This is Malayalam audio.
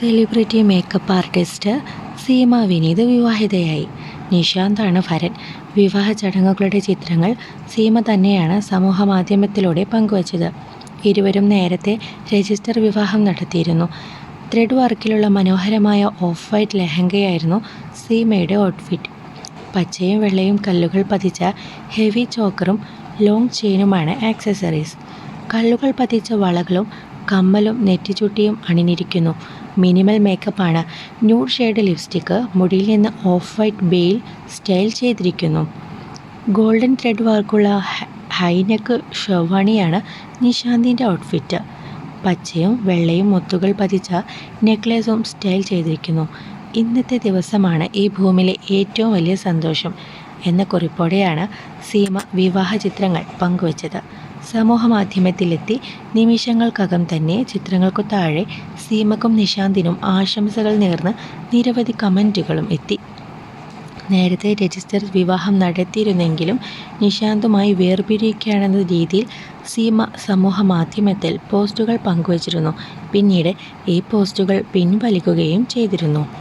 Celebrity makeup artist Seema Vineeth വിവാഹിതയായി. നിശാന്താണ് ഭരൻ. വിവാഹ ചടങ്ങുകളുടെ ചിത്രങ്ങൾ സീമ തന്നെയാണ് സമൂഹമാധ്യമത്തിലൂടെ പങ്കുവച്ചത്. ഇരുവരും നേരത്തെ രജിസ്റ്റർ വിവാഹം നടത്തിയിരുന്നു. ത്രെഡ് വർക്കിലുള്ള മനോഹരമായ ഓഫ് വൈറ്റ് ലെഹങ്കയായിരുന്നു സീമയുടെ ഔട്ട്ഫിറ്റ്. പച്ചയും വെള്ളയും കല്ലുകൾ പതിച്ച ഹെവി ചോക്കറും ലോങ് ചെയിനുമാണ് ആക്സസറീസ്. കല്ലുകൾ പതിച്ച വളകളും കമ്മലും നെറ്റിച്ചുട്ടിയും അണിഞ്ഞിരിക്കുന്നു. മിനിമൽ മേക്കപ്പാണ്. ന്യൂഡ് ഷെയ്ഡ് ലിപ്സ്റ്റിക്ക് മുടിയിൽ നിന്ന് ഓഫ് വൈറ്റ് ബെയിൽ സ്റ്റൈൽ ചെയ്തിരിക്കുന്നു. ഗോൾഡൻ ത്രെഡ് വർക്കുള്ള ഹൈനെക്ക് ഷെർവാണിയാണ് നിശാന്തിന്റെ ഔട്ട്ഫിറ്റ്. പച്ചയും വെള്ളയും മുത്തുകൾ പതിച്ച നെക്ലേസും സ്റ്റൈൽ ചെയ്തിരിക്കുന്നു. ഇന്നത്തെ ദിവസമാണ് ഈ ഭൂമിയിലെ ഏറ്റവും വലിയ സന്തോഷം. എന്ന കുറിപ്പോടെയാണ് സീമ വിവാഹ ചിത്രങ്ങൾ പങ്കുവച്ചത്. സമൂഹമാധ്യമത്തിലെത്തി നിമിഷങ്ങൾക്കകം തന്നെ ചിത്രങ്ങൾക്കു താഴെ സീമക്കും നിശാന്തിനും ആശംസകൾ നേർന്ന് നിരവധി കമന്റുകളും എത്തി. നേരത്തെ രജിസ്റ്റർ വിവാഹം നടത്തിയിരുന്നെങ്കിലും നിശാന്തുമായി വേർപിരിയുകയാണെന്ന രീതിയിൽ സീമ സമൂഹ മാധ്യമത്തിൽ പോസ്റ്റുകൾ പങ്കുവച്ചിരുന്നു. പിന്നീട് ഈ പോസ്റ്റുകൾ പിൻവലിക്കുകയും ചെയ്തിരുന്നു.